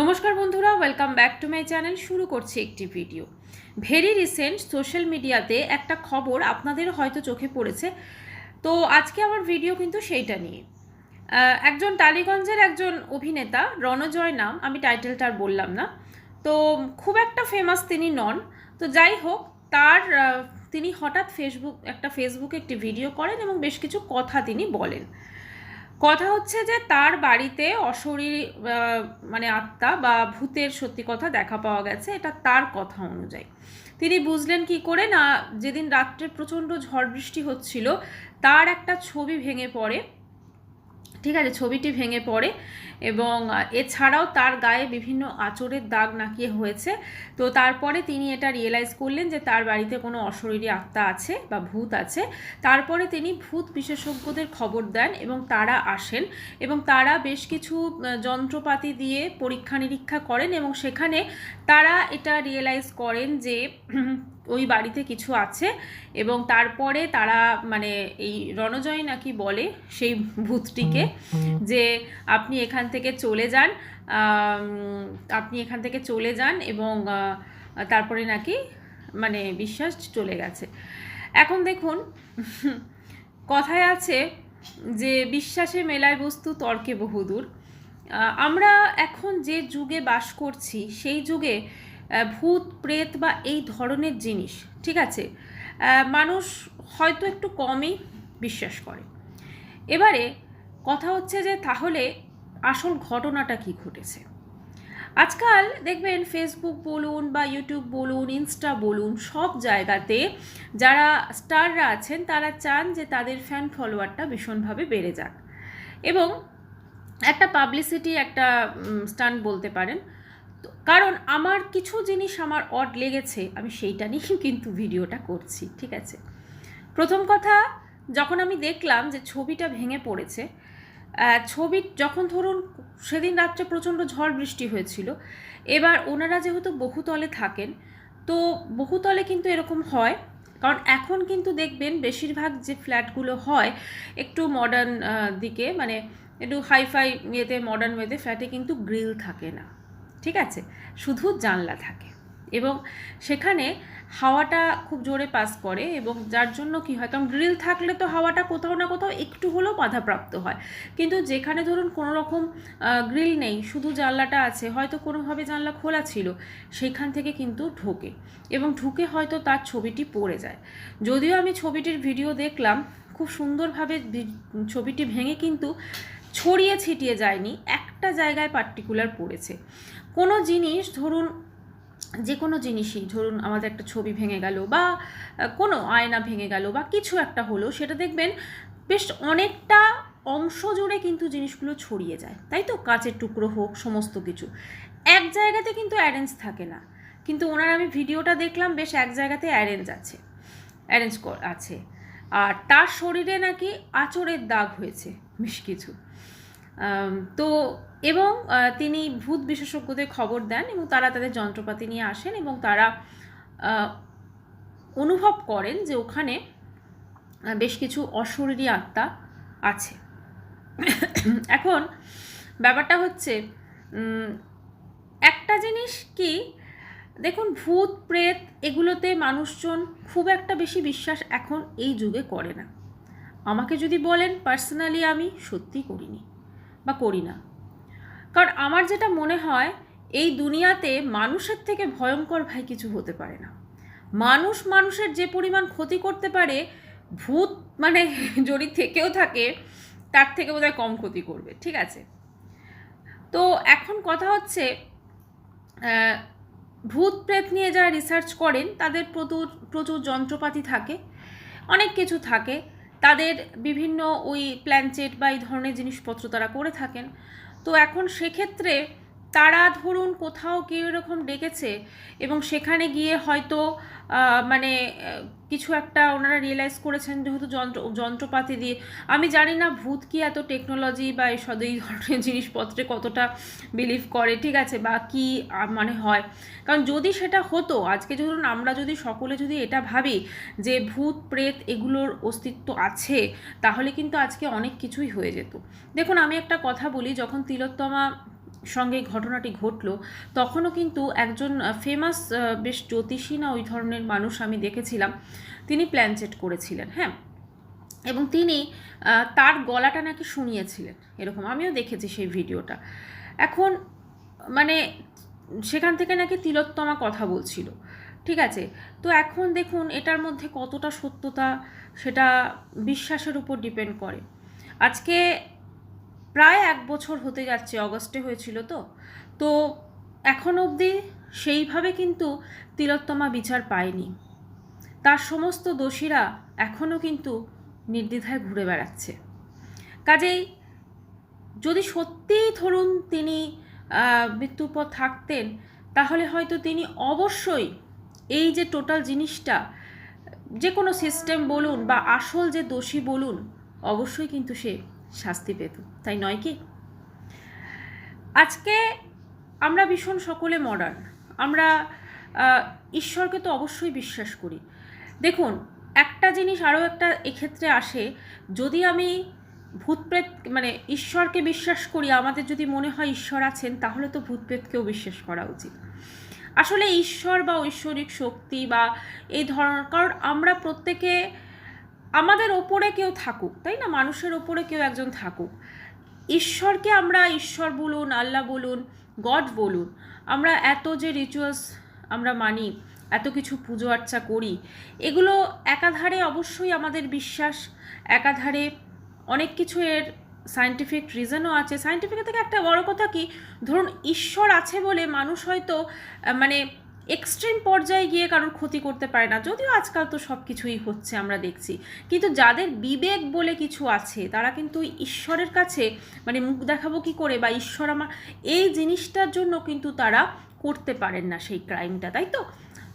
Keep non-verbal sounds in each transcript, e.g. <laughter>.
নমস্কার বন্ধুরা welcome back to my channel শুরু করছি একটি ভিডিও ভেরি রিসেন্ট সোশ্যাল মিডিয়াতে একটা খবর আপনাদেরও হয়তো চোখে পড়েছে। তো আজকে আমার ভিডিও কিন্তু সেইটা নিয়ে। একজন টালিগঞ্জের একজন অভিনেতা, রণজয় নাম, আমি টাইটেলটা আর বললাম না। তো খুব একটা ফেমাস তিনি নন। তো যাই হোক, তার তিনি হঠাৎ ফেসবুক একটা ফেসবুকে একটি ভিডিও করেন এবং বেশ কিছু কথা তিনি বলেন। কথা হচ্ছে যে তার বাড়িতে অশরীর মানে আত্মা বা ভূতের সত্যি কথা দেখা পাওয়া গেছে, এটা তার কথা অনুযায়ী। তিনি বুঝলেন কি করে না, যেদিন রাত্রে প্রচণ্ড ঝড় বৃষ্টি হচ্ছিল, তার একটা ছবি ভেঙে পড়ে, ঠিক আছে, ছবিটি ভেঙে পড়ে এবং এছাড়াও তার গায়ে বিভিন্ন আঁচড়ের দাগ নাকিয়ে হয়েছে। তো তারপরে তিনি এটা রিয়েলাইজ করলেন যে তার বাড়িতে কোনো অশরীরী আত্মা আছে বা ভূত আছে। তারপরে তিনি ভূত বিশেষজ্ঞদের খবর দেন এবং তারা আসেন এবং তারা বেশ কিছু যন্ত্রপাতি দিয়ে পরীক্ষা নিরীক্ষা করেন এবং সেখানে তারা এটা রিয়েলাইজ করেন যে <clears throat> ওই বাড়িতে কিছু আছে এবং তারপরে তারা মানে এই রণজয় নাকি বলে সেই ভূতটিকে যে আপনি এখান থেকে চলে যান আপনি এখান থেকে চলে যান এবং তারপরে নাকি মানে বিশ্বাস চলে গেছে। এখন দেখুন, কথায় আছে যে বিশ্বাসে মেলায় বস্তু তর্কে বহুদূর। আমরা এখন যে যুগে বাস করছি, সেই যুগে ভূত, প্রেত বা এই ধরনের জিনিস, ঠিক আছে? মানুষ হয়তো একটু কমই বিশ্বাস করে। এবারে কথা হচ্ছে যে তাহলে আসল ঘটনাটা কি ঘটেছে? আজকাল দেখবেন ফেসবুক বলুন বা ইউটিউব বলুন ইনস্টা বলুন, সব জায়গাতে যারা স্টাররা আছেন, তারা চান যে তাদের ফ্যান ফলোয়ারটা ভীষণভাবে বেড়ে যাক। এবং একটা পাবলিসিটি একটা স্টান্ট বলতে পারেন। কারণ আমার কিছু জিনিস আমার অড লেগেছে, আমি সেইটা নিয়েই কিন্তু ভিডিওটা করছি, ঠিক আছে? প্রথম কথা, যখন আমি দেখলাম যে ছবিটা ভেঙে পড়েছে ছবি যখন ধরুন সেদিন রাত্রে প্রচণ্ড ঝড় বৃষ্টি হয়েছিল, এবার ওনারা যেহেতু বহুতলে থাকেন, তো বহুতলে কিন্তু এরকম হয়, কারণ এখন কিন্তু দেখবেন বেশিরভাগ যে ফ্ল্যাটগুলো হয় একটু মডার্ন দিকে মানে একটু হাইফাই ইয়েতে মডার্ন ওয়েতে ফ্ল্যাটে কিন্তু গ্রিল থাকে না, ঠিক আছে? শুধু জানলা থাকে। এবং সেখানে হাওয়াটা খুব জোরে পাস করে এবং যার জন্য কি হয়, কারণ গ্রিল থাকলে তো হাওয়াটা কোথাও না কোথাও একটু হলেও বাধাপ্রাপ্ত হয়। কিন্তু যেখানে ধরুন কোনো রকম গ্রিল নেই, শুধু জানলাটা আছে, হয়তো কোনোভাবে জানলা খোলা ছিল সেইখান থেকে কিন্তু ঢোকে এবং ঢুকে হয়তো তার ছবিটি পড়ে যায়। যদিও আমি ছবিটির ভিডিও দেখলাম, খুব সুন্দরভাবে ছবিটি ভেঙে কিন্তু ছড়িয়ে ছিটিয়ে যায়নি, একটা জায়গায় পার্টিকুলার পড়েছে। কোনো জিনিস ধরুন যে কোনো জিনিসই, ধরুন আমাদের একটা ছবি ভেঙে গেল বা কোনো আয়না ভেঙে গেল বা কিছু একটা হলো, সেটা দেখবেন বেশ অনেকটা অংশ জুড়ে কিন্তু জিনিসগুলো ছড়িয়ে যায়। তাই তো? কাঁচের টুকরো হোক, সমস্ত কিছু। এক জায়গাতে কিন্তু অ্যারেঞ্জ থাকে না। কিন্তু ওনার আমি ভিডিওটা দেখলাম, বেশ এক জায়গাতে অ্যারেঞ্জ আছে। অ্যারেঞ্জ আছে। আর তার শরীরে নাকি আচরের দাগ হয়েছে, বেশ কিছু। তো এবং তিনি ভূত বিশেষজ্ঞদের খবর দেন এবং তারা তাদের যন্ত্রপাতি নিয়ে আসেন এবং তারা অনুভব করেন যে ওখানে বেশ কিছু অশরীরী আত্মা আছে। এখন ব্যাপারটা হচ্ছে একটা জিনিস কি, দেখুন ভূত, প্রেত এগুলোতে মানুষজন খুব একটা বেশি বিশ্বাস এখন এই যুগে করে না। আমাকে যদি বলেন, পার্সোনালি আমি সত্যি করিনি। বা করি না। কারণ আমার যেটা মনে হয়, এই দুনিয়াতে মানুষের থেকে ভয়ঙ্কর ভাই কিছু হতে পারে না। মানুষ মানুষের যে পরিমাণ ক্ষতি করতে পারে, ভূত মানে <laughs> যদি থেকেও থাকে, তার থেকে বোধহয় কম ক্ষতি করবে, ঠিক আছে? তো এখন কথা হচ্ছে ভূত প্রেত নিয়ে যারা রিসার্চ করেন, তাদের প্রচুর প্রচুর যন্ত্রপাতি থাকে, অনেক কিছু থাকে। তাদের বিভিন্ন ওই প্ল্যানচেট বা এই ধরনের জিনিসপত্র তারা করে থাকেন। তো এখন সেক্ষেত্রে তারা ধরুন কোথাও কেউ এরকম ডেকেছে এবং সেখানে গিয়ে হয়তো মানে কিছু একটা ওনারা রিয়েলাইজ করেছেন যেহেতু যন্ত্র, যন্ত্রপাতি দিয়ে। আমি জানি না ভূত কি এত টেকনোলজি বা এইসব এই ধরনের জিনিসপত্রে কতটা বিলিভ করে, ঠিক আছে, বা কি মানে হয়। কারণ যদি সেটা হতো, আজকে ধরুন আমরা যদি সকলে যদি এটা ভাবি যে ভূত, প্রেত এগুলোর অস্তিত্ব আছে, তাহলে কিন্তু আজকে অনেক কিছুই হয়ে যেত। দেখুন, আমি একটা কথা বলি, যখন তিলোত্তমা সঙ্গে ঘটনাটি ঘটলো, তখনও কিন্তু একজন ফেমাস বেশ জ্যোতিষী না ওই ধরনের মানুষ আমি দেখেছিলাম, তিনি প্ল্যানচেট করেছিলেন হ্যাঁ? এবং তিনি তার গলাটা নাকি শুনিয়েছিলেন, এরকম আমিও দেখেছি সেই ভিডিওটা। এখন মানে সেখান থেকে নাকি তিলোত্তমা কথা বলছিল, ঠিক আছে? তো এখন দেখুন, এটার মধ্যে কতটা সত্যতা সেটা বিশ্বাসের উপর ডিপেন্ড করে। আজকে প্রায় এক বছর হতে যাচ্ছে, অগস্টে হয়েছিল তো। তো এখন অবধি সেইভাবে কিন্তু তিলোত্তমা বিচার পায়নি। তার সমস্ত দোষীরা এখনও কিন্তু নির্দ্বিধায় ঘুরে বেড়াচ্ছে। কাজেই যদি সত্যিই ধরুন তিনি মৃত্যুর পর থাকতেন, তাহলে হয়তো তিনি অবশ্যই এই যে টোটাল জিনিসটা, যে কোনো সিস্টেম বলুন বা আসল যে দোষী বলুন, অবশ্যই কিন্তু সে শাস্তি পেত। তাই নয় কি? আজকে আমরা ভীষণ সকলে মডার্ন আমরা ঈশ্বরকে তো অবশ্যই বিশ্বাস করি। দেখুন, একটা জিনিস আরও একটা এক্ষেত্রে আসে, যদি আমি ভূতপ্রেত মানে ঈশ্বরকে বিশ্বাস করি, আমাদের যদি মনে হয় ঈশ্বর আছেন, তাহলে তো ভূতপ্রেতকেও বিশ্বাস করা উচিত। আসলে ঈশ্বর বা ঐশ্বরিক শক্তি বা এই ধরনের, কারণ আমরা প্রত্যেকে আমাদের ওপরে কেউ থাকুক, তাই না? মানুষের ওপরে কেউ একজন থাকুক। ঈশ্বরকে আমরা ঈশ্বর বলুন, আল্লাহ বলুন, গড বলুন, আমরা এত যে রিচুয়ালস আমরা মানি, এত কিছু পুজো আর্চা করি, এগুলো একাধারে অবশ্যই আমাদের বিশ্বাস, একাধারে অনেক কিছু এর সায়েন্টিফিক রিজনও আছে। সায়েন্টিফিক থেকে একটা বড় কথা কি, ধরুন ঈশ্বর আছে বলে মানুষ হয়তো মানে এক্সট্রিম পর্যায়ে গিয়ে কারোর ক্ষতি করতে পারে না। যদিও আজকাল তো সব কিছুই হচ্ছে আমরা দেখছি। কিন্তু যাদের বিবেক বলে কিছু আছে, তারা কিন্তু ঈশ্বরের কাছে মানে মুখ দেখাবো কি করে বা ঈশ্বর আমার, এই জিনিসটার জন্য কিন্তু তারা করতে পারেন না সেই ক্রাইমটা তাই তো?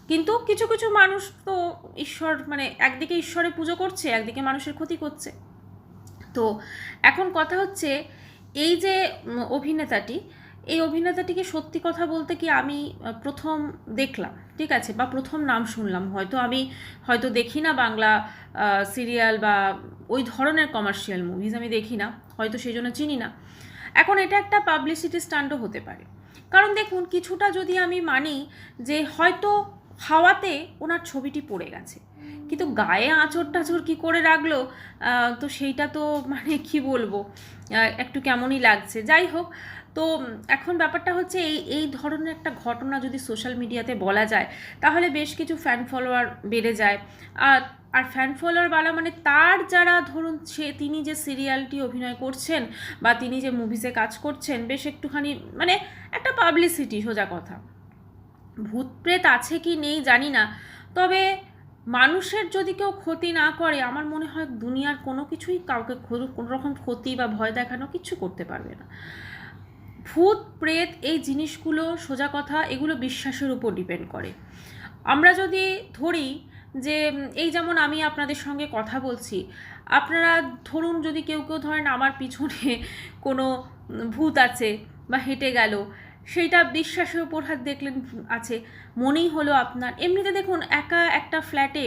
কিন্তু কিছু কিছু মানুষ তো ঈশ্বর মানে একদিকে ঈশ্বরে পুজো করছে, একদিকে মানুষের ক্ষতি করছে। তো এখন কথা হচ্ছে, এই যে অভিনেতাটি এই অভিনেতাটিকে সত্যি কথা বলতে কি আমি প্রথম দেখলাম, ঠিক আছে? বা প্রথম নাম শুনলাম। হয়তো আমি হয়তো দেখি না বাংলা সিরিয়াল বা ওই ধরনের কমার্শিয়াল মুভিজ আমি দেখি না, হয়তো সেই জন্য চিনি না। এখন এটা একটা পাবলিসিটি স্ট্যান্ডও হতে পারে। কারণ দেখুন, কিছুটা যদি আমি মানি যে হয়তো হাওয়াতে ওনার ছবিটি পড়ে গেছে। কিন্তু গায়ে আঁচড় টাচড় কী করে রাখল? তো সেইটা তো মানে কি বলব? একটু কেমনই লাগছে। যাই হোক তো এখন ব্যাপারটা হচ্ছে এই এই ধরনের একটা ঘটনা যদি সোশ্যাল মিডিয়াতে বলা যায়, তাহলে বেশ কিছু ফ্যান ফলোয়ার বেড়ে যায়। আর আর ফ্যান ফলোয়ার বালা মানে তার যারা ধরুন সে, তিনি যে সিরিয়ালটি অভিনয় করছেন বা তিনি যে মুভিসে কাজ করছেন, বেশ একটুখানি মানে একটা পাবলিসিটি সোজা কথা। ভূত প্রেত আছে কি নেই জানি না। তবে মানুষের যদি কেউ ক্ষতি না করে, আমার মনে হয় দুনিয়ার কোনো কিছুই কাউকে কোনো রকম ক্ষতি বা ভয় দেখানো কিছু করতে পারবে না। ভূত, প্রেত এই জিনিসগুলো, সোজা কথা, এগুলো বিশ্বাসের উপর ডিপেন্ড করে। আমরা যদি ধরি যে এই যেমন আমি আপনাদের সঙ্গে কথা বলছি, আপনারা ধরুন যদি কেউ কেউ ধরেন আমার পিছনে <laughs> কোনো ভূত আছে বা হেঁটে গেল, সেইটা বিশ্বাসের উপর হাত দেখলেন আছে। মনেই হলো আপনার। এমনিতে দেখুন, একা একটা ফ্ল্যাটে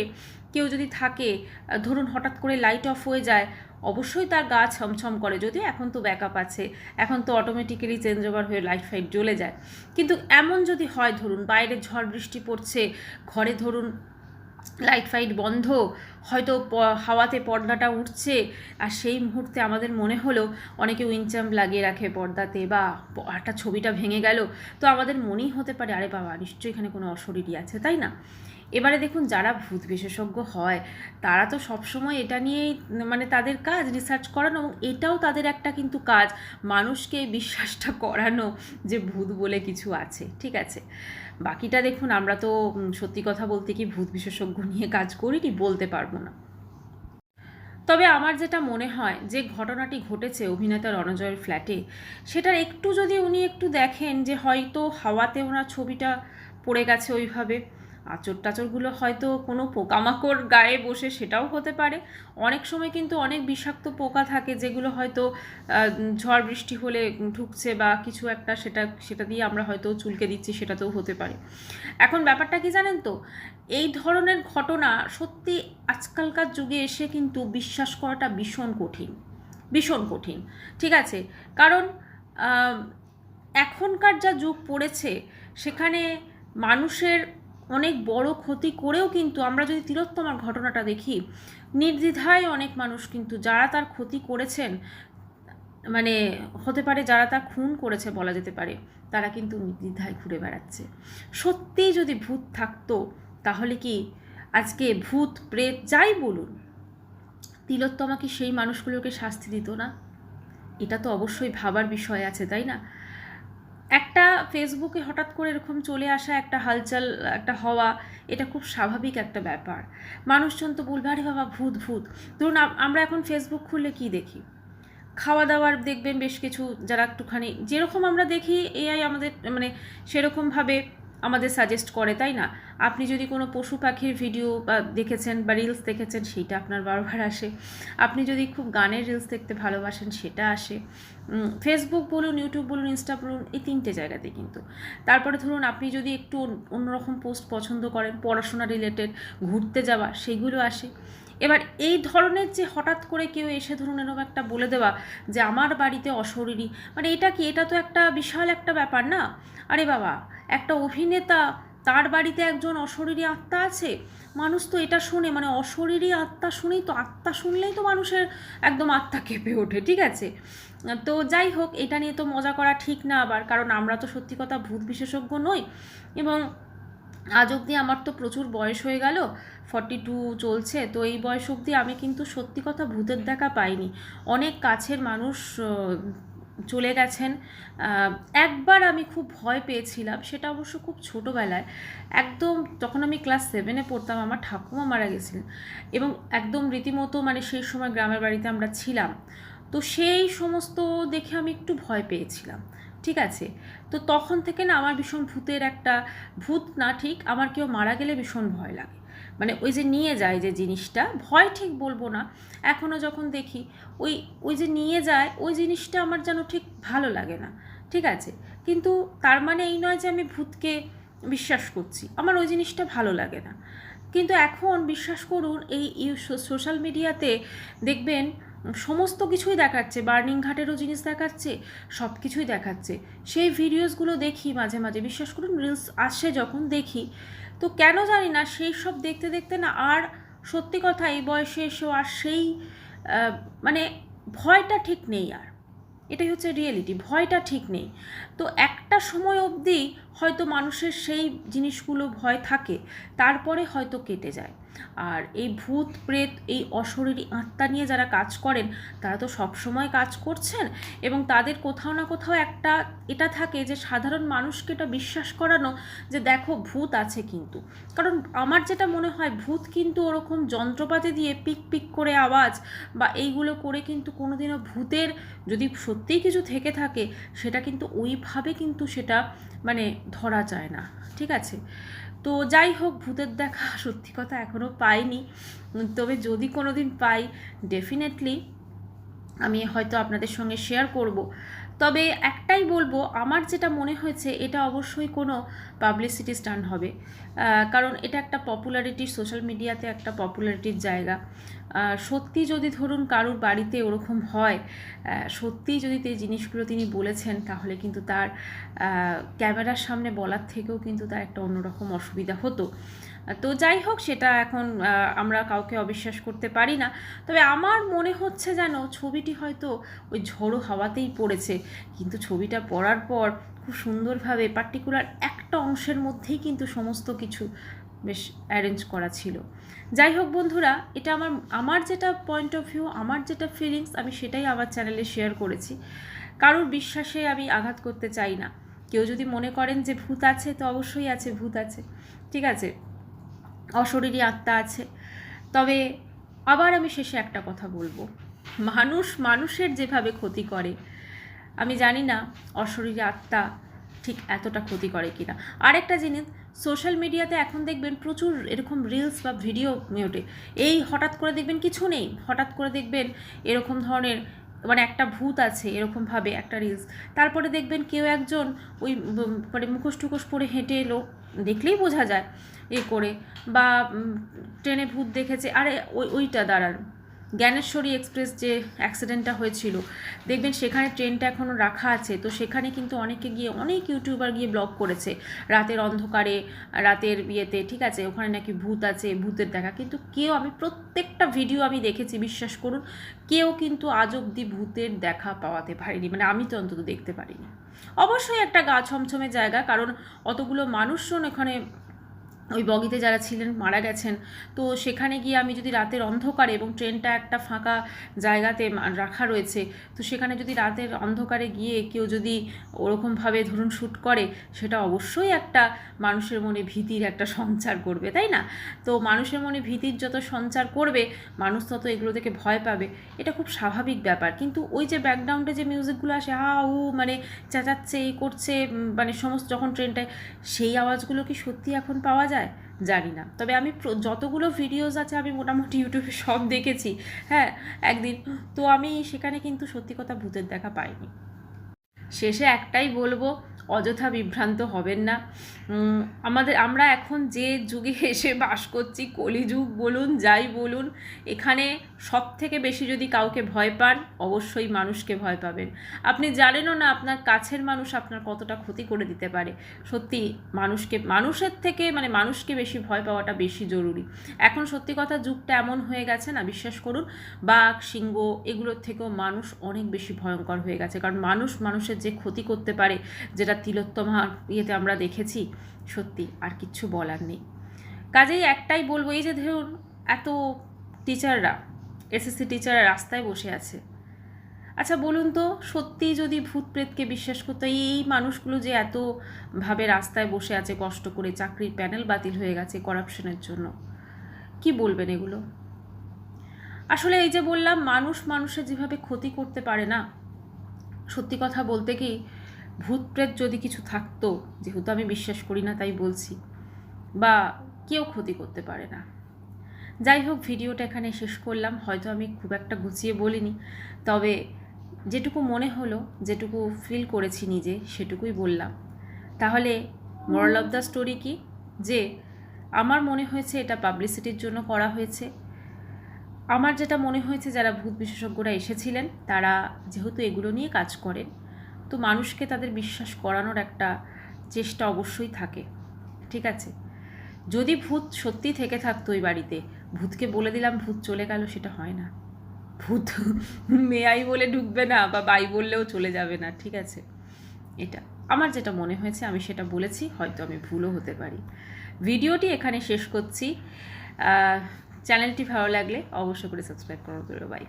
কেউ যদি থাকে ধরুন হঠাৎ করে লাইট অফ হয়ে যায়, অবশ্যই তার গা ছমছম করে যদিও এখন তো ব্যাকআপ আছে, এখন তো অটোমেটিক্যালি চেঞ্জ ওভার হয়ে লাইট ফাইট জ্বলে যায়। কিন্তু এমন যদি হয়, ধরুন বাইরে ঝড় বৃষ্টি পড়ছে, ঘরে ধরুন লাইট ফাইট বন্ধ, হয়তো হাওয়াতে পর্দাটা উঠছে, আর সেই মুহূর্তে আমাদের মনে হলো অনেকে উইনচাম্প লাগিয়ে রাখে পর্দাতে, বা একটা ছবিটা ভেঙে গেল, তো আমাদের মনেই হতে পারে, আরে বাবা, নিশ্চয়ই এখানে কোনো অশরীরই আছে, তাই না? এবারে দেখুন, যারা ভূত বিশেষজ্ঞ হয়, তারা তো সবসময় এটা নিয়েই মানে তাদের কাজ রিসার্চ করানো এবং এটাও তাদের একটা কিন্তু কাজ, মানুষকে বিশ্বাসটা করানো যে ভূত বলে কিছু আছে, ঠিক আছে? বাকিটা দেখুন, আমরা তো সত্যি কথা বলতে কি ভূত বিশেষজ্ঞ নিয়ে কাজ করিনি, বলতে পারব না। তবে আমার যেটা মনে হয়, যে ঘটনাটি ঘটেছে অভিনেতা রণজয়ের ফ্ল্যাটে সেটার একটু যদি উনি একটু দেখেন যে হয়তো হাওয়াতে ওনার ছবিটা পড়ে গেছে ওইভাবে আঁচড় টাচড়গুলো হয়তো কোনো পোকামাকড় গায়ে বসে সেটাও হতে পারে। অনেক সময় কিন্তু অনেক বিষাক্ত পোকা থাকে যেগুলো হয়তো ঝড় বৃষ্টি হলে ঢুকছে বা কিছু একটা সেটা সেটা দিয়ে আমরা হয়তো চুলকে দিচ্ছি সেটাতেও হতে পারে। এখন ব্যাপারটা কি জানেন তো? এই ধরনের ঘটনা সত্যি আজকালকার যুগে এসে কিন্তু বিশ্বাস করাটা ভীষণ কঠিন ভীষণ কঠিন। ঠিক আছে? কারণ এখনকার যা যুগ পড়েছে, সেখানে মানুষের অনেক বড় ক্ষতি করেও কিন্তু আমরা যদি তিলোত্তমার ঘটনাটা দেখি, নির্দ্বিধায় অনেক মানুষ কিন্তু যারা তার ক্ষতি করেছেন মানে হতে পারে যারা তার খুন করেছে বলা যেতে পারে, তারা কিন্তু নির্দ্বিধায় ঘুরে বেড়াচ্ছে। সত্যিই যদি ভূত থাকতো, তাহলে কি আজকে ভূত, প্রেত যাই বলুন, তিলোত্তমা কি সেই মানুষগুলোকে শাস্তি দিত না? এটা তো অবশ্যই ভাবার বিষয় আছে, তাই না? একটা ফেসবুকে হঠাৎ করে এরকম চলে আসা, একটা হালচাল, একটা হওয়া, এটা খুব স্বাভাবিক একটা ব্যাপার। মানুষজন তো বলবে, আরে বাবা, ভূত ভূত। ধরুন আমরা এখন ফেসবুক খুললে কি দেখি? খাওয়া দাওয়ার দেখবেন বেশ কিছু, যারা একটুখানি, যেরকম আমরা দেখি এআই আমাদের মানে সেরকমভাবে আমাদের সাজেস্ট করে, তাই না? আপনি যদি কোনো পশু পাখির ভিডিও বা দেখেছেন বা রিলস দেখেছেন সেইটা আপনার বারবার আসে। আপনি যদি খুব গানের রিলস দেখতে ভালোবাসেন, সেটা আসে। ফেসবুক বলুন ইউটিউব বলুন ইনস্টা বলুন, এই তিনটে জায়গাতে কিন্তু। তারপরে ধরুন, আপনি যদি একটু অন্যরকম পোস্ট পছন্দ করেন, পড়াশোনা রিলেটেড ঘুরতে যাওয়া, সেগুলো আসে। এবার এই ধরনের যে হঠাৎ করে কেউ এসে ধরুন এরকম একটা বলে দেওয়া যে আমার বাড়িতে অশরীরী মানে এটা কি, এটা তো একটা বিশাল একটা ব্যাপার না? আরে বাবা, একটা অভিনেতা তার বাড়িতে একজন অশরীরী আত্মা আছে? মানুষ তো এটা শুনে মানে অশরীরী আত্মা শুনেই তো, আত্মা শুনলেই তো মানুষের একদম আত্মা কেঁপে ওঠে, ঠিক আছে? তো যাই হোক, এটা নিয়ে তো মজা করা ঠিক না আবার, কারণ আমরা তো সত্যি কথা ভূত বিশেষজ্ঞ নই এবং আজ অবধি আমার তো প্রচুর বয়স হয়ে গেল ফর্টি টু চলছে, তো এই বয়স অবধি আমি কিন্তু সত্যি কথা ভূতের দেখা পাইনি। অনেক কাছের মানুষ চলে গেছেন। একবার আমি খুব ভয় পেয়েছিলাম, সেটা অবশ্য খুব ছোটোবেলায়। একদম তখন আমি ক্লাস সেভেনে পড়তাম, আমার ঠাকুমা মারা গেছিলেন। এবং একদম রীতিমতো মানে সেই সময় গ্রামের বাড়িতে আমরা ছিলাম। তো সেই সমস্ত দেখে আমি একটু ভয় পেয়েছিলাম, ঠিক আছে? তো তখন থেকে না আমার ভীষণ ভূতের একটা, ভূত না ঠিক, আমার কেউ মারা গেলে ভীষণ ভয় লাগে। মানে ওই যে নিয়ে যায় যে জিনিসটা, ভয় ঠিক বলব না। এখনও যখন দেখি, ওই ওই যে নিয়ে যায়, ওই জিনিসটা আমার যেন ঠিক ভালো লাগে না। ঠিক আছে? কিন্তু তার মানে এই নয় যে আমি ভূতকে বিশ্বাস করছি। আমার ওই জিনিসটা ভালো লাগে না। কিন্তু এখন বিশ্বাস করুন, এই সোশ্যাল মিডিয়াতে দেখবেন, সমস্ত কিছুই দেখাচ্ছে। বার্নিং ঘাটেরও জিনিস দেখাচ্ছে সব কিছুই দেখাচ্ছে। সেই ভিডিওসগুলো দেখি মাঝে মাঝে। বিশ্বাস করুন রিলস আসে যখন দেখি তো কেন জানি না, সেই সব দেখতে দেখতে না আর সত্যি কথা এই বয়সে এসেও আর সেই মানে ভয়টা ঠিক নেই আর। এটাই হচ্ছে রিয়েলিটি ভয়টা ঠিক নেই। তো একটা সময় অবধি হয়তো মানুষের সেই জিনিসগুলো ভয় থাকে, তারপরে হয়তো কেটে যায়। আর এই ভূত, প্রেত, এই অশরীরী আত্মা নিয়ে যারা কাজ করেন, তারা তো সব সময় কাজ করছেন এবং তাদের কোথাও না কোথাও একটা এটা থাকে যে সাধারণ মানুষকে এটা বিশ্বাস করানো যে দেখো ভূত আছে কিন্তু। কারণ আমার যেটা মনে হয়, ভূত কিন্তু ওরকম যন্ত্রপাতি দিয়ে পিক পিক করে আওয়াজ বা এইগুলো করে কিন্তু কোনোদিনও ভূতের যদি সত্যিই কিছু থেকে থাকে, সেটা কিন্তু ওইভাবে কিন্তু সেটা মানে ধরা যায় না। ঠিক আছে? তো যাই হোক, ভূতের দেখা সত্যি কথা এখনও পাইনি। তবে যদি কোনো দিন পাই ডেফিনেটলি আমি হয়তো আপনাদের সঙ্গে শেয়ার করব। তবে একটাই বলব আমার যেটা মনে হয়েছে এটা অবশ্যই কোনো পাবলিসিটি স্টান্ট হবে। কারণ এটা একটা পপুলারিটির সোশ্যাল মিডিয়াতে একটা পপুলারিটির জায়গা। সত্যি যদি ধরুন কারুর বাড়িতে ওরকম হয় আহ, সত্যিই যদি এই জিনিসগুলো তিনি বলেছেন তাহলে কিন্তু তার ক্যামেরার সামনে বলার থেকেও কিন্তু তার একটা অন্যরকম অসুবিধা হতো। তো যাই হোক, সেটা এখন আমরা কাউকে অবিশ্বাস করতে পারি না। তবে আমার মনে হচ্ছে যেন ছবিটি হয়তো ওই ঝড়ো হাওয়াতেই পড়েছে। কিন্তু ছবিটা পড়ার পর খুব সুন্দরভাবে পার্টিকুলার একটা অংশের মধ্যেই কিন্তু সমস্ত কিছু বেশ অ্যারেঞ্জ করা ছিল। যাই হোক বন্ধুরা, এটা আমার আমার যেটা পয়েন্ট অফ ভিউ আমার যেটা ফিলিংস আমি সেটাই আমার চ্যানেলে শেয়ার করেছি। কারোর বিশ্বাসে আমি আঘাত করতে চাই না। কেউ যদি মনে করেন যে ভূত আছে, তো অবশ্যই আছে, ভূত আছে। ঠিক আছে? অশরীরী আত্মা আছে। তবে আবার আমি শেষে একটা কথা বলব। মানুষ মানুষের যেভাবে ক্ষতি করে, আমি জানি না অশরীরী আত্মা ঠিক এতটা ক্ষতি করে কিনা। আরেকটা জিনিস সোশ্যাল মিডিয়াতে এখন দেখবেন প্রচুর এরকম রিলস বা ভিডিও মেওটে এই হঠাৎ করে দেখবেন কিছু নেই। হঠাৎ করে দেখবেন এরকম ধরনের মানে একটা ভূত আছে এরকমভাবে একটা রিলস তারপরে দেখবেন কেউ একজন ওই মানে মুখোশ টুকোশ পরে হেঁটে এলো, দেখলেই বোঝা যায় এ করে। বা ট্রেনে ভূত দেখেছে, আরে ওই, ওইটা দাঁড়ান। জ্ঞানেশ্বরী এক্সপ্রেস যে অ্যাক্সিডেন্টটা হয়েছিল, দেখবেন সেখানে ট্রেনটা এখনও রাখা আছে, তো সেখানে কিন্তু অনেকে গিয়ে অনেক ইউটিউবার গিয়ে ব্লগ করেছে, রাতের অন্ধকারে, রাতের বিয়েতে ঠিক আছে, ওখানে নাকি ভূত আছে, ভূতের দেখা, কিন্তু কেউ, আমি প্রত্যেকটা ভিডিও আমি দেখেছি, বিশ্বাস করুন, কেউ কিন্তু আজ অব্দি ভূতের দেখা পাওয়াতে পারিনি মানে আমি তো অন্তত দেখতে পারিনি। অবশ্যই একটা গা ছমছমে জায়গা, কারণ অতগুলো মানুষজন এখানে ওই বগিতে যারা ছিলেন, মারা গেছেন। তো সেখানে গিয়ে আমি যদি রাতের অন্ধকারে এবং ট্রেনটা একটা ফাঁকা জায়গাতে রাখা রয়েছে, তো সেখানে যদি রাতের অন্ধকারে গিয়ে কেউ যদি ওরকমভাবে ধরুন শ্যুট করে, সেটা অবশ্যই একটা মানুষের মনে ভীতির একটা সঞ্চার করবে, তাই না? তো মানুষের মনে ভীতির যত সঞ্চার করবে, মানুষ তত এগুলো থেকে ভয় পাবে। এটা খুব স্বাভাবিক ব্যাপার। কিন্তু ওই যে ব্যাকগ্রাউন্ডে যে মিউজিকগুলো আসে, হা উ মানে চেঁচাচ্ছে, এই করছে মানে সমস্ত যখন ট্রেনটায়, সেই আওয়াজগুলো কি সত্যি এখন পাওয়া যায়? জানি না। তবে আমি যতগুলো ভিডিওস আছে আমি মোটামুটি ইউটিউবে সব দেখেছি। হ্যাঁ একদিন, তো আমি সেখানে কিন্তু সত্যি কথা ভূতের দেখা পাইনি। শেষে একটাই বলব, অযথা বিভ্রান্ত হবেন না। আমাদের, আমরা এখন যে যুগে <laughs> এসে বাস করছি, কলিযুগ বলুন, যাই বলুন, এখানে সব থেকে বেশি যদি কাউকে ভয় পান, অবশ্যই মানুষকে ভয় পাবেন। আপনি জানেনও না আপনার কাছের মানুষ আপনার কতটা ক্ষতি করে দিতে পারে। সত্যি, মানুষকে, মানুষের থেকে মানে মানুষকে বেশি ভয় পাওয়াটা বেশি জরুরি। এখন সত্যি কথা, যুগটা এমন হয়ে গেছে না, বিশ্বাস করুন, বাঘ, সিংহ, এগুলোর থেকেও মানুষ অনেক বেশি ভয়ঙ্কর হয়ে গেছে। কারণ মানুষ মানুষের যে ক্ষতি করতে পারে, যেটা তিলোত্তমা ইয়েতে আমরা দেখেছি, সত্যি আর কিচ্ছু বলার নেই। কাজেই একটাই বলব, এই যে ধরুন এত টিচাররা এসএসসি টিচাররা রাস্তায় বসে আছে। আচ্ছা বলুন তো, সত্যি যদি ভূত প্রেতকে বিশ্বাস করতে, এই মানুষগুলো যে এতভাবে রাস্তায় বসে আছে, কষ্ট করে চাকরির প্যানেল বাতিল হয়ে গেছে করাপশনের জন্য, কি বলবেন এগুলো? আসলে এই যে বললাম, মানুষ মানুষের যেভাবে ক্ষতি করতে পারে না সত্যি কথা বলতে কি ভূত প্রেত যদি কিছু থাকতো, যেহেতু আমি বিশ্বাস করি না তাই বলছি, বা কেউ ক্ষতি করতে পারে না। যাই হোক, ভিডিওটা এখানে শেষ করলাম। হয়তো আমি খুব একটা গুছিয়ে বলিনি, তবে যেটুকু মনে হলো, যেটুকু ফিল করেছি নিজে, সেটুকুই বললাম। তাহলে মরাল অফ দ্য স্টোরি কি? যে, আমার মনে হয়েছে এটা পাবলিসিটির জন্য করা হয়েছে। আমার যেটা মনে হয়েছে, যারা ভূত বিশেষজ্ঞরা এসেছিলেন, তারা যেহেতু এগুলো নিয়ে কাজ করেন, তো মানুষকে তাদের বিশ্বাস করানোর একটা চেষ্টা অবশ্যই থাকে, ঠিক আছে? যদি ভূত সত্যি থেকে থাকতো ওই বাড়িতে, ভূতকে বলে দিলাম ভূত চলে গেল, সেটা হয় না। ভূত মেয়াই বলে ঢুকবে না, বা বাই বললেও চলে যাবে না, ঠিক আছে? এটা আমার যেটা মনে হয়েছে, আমি সেটা বলেছি, হয়তো আমি ভুলও হতে পারি। ভিডিওটি এখানে শেষ করছি। চ্যানেলটি ভালো লাগলে অবশ্যই করে সাবস্ক্রাইব করো বাই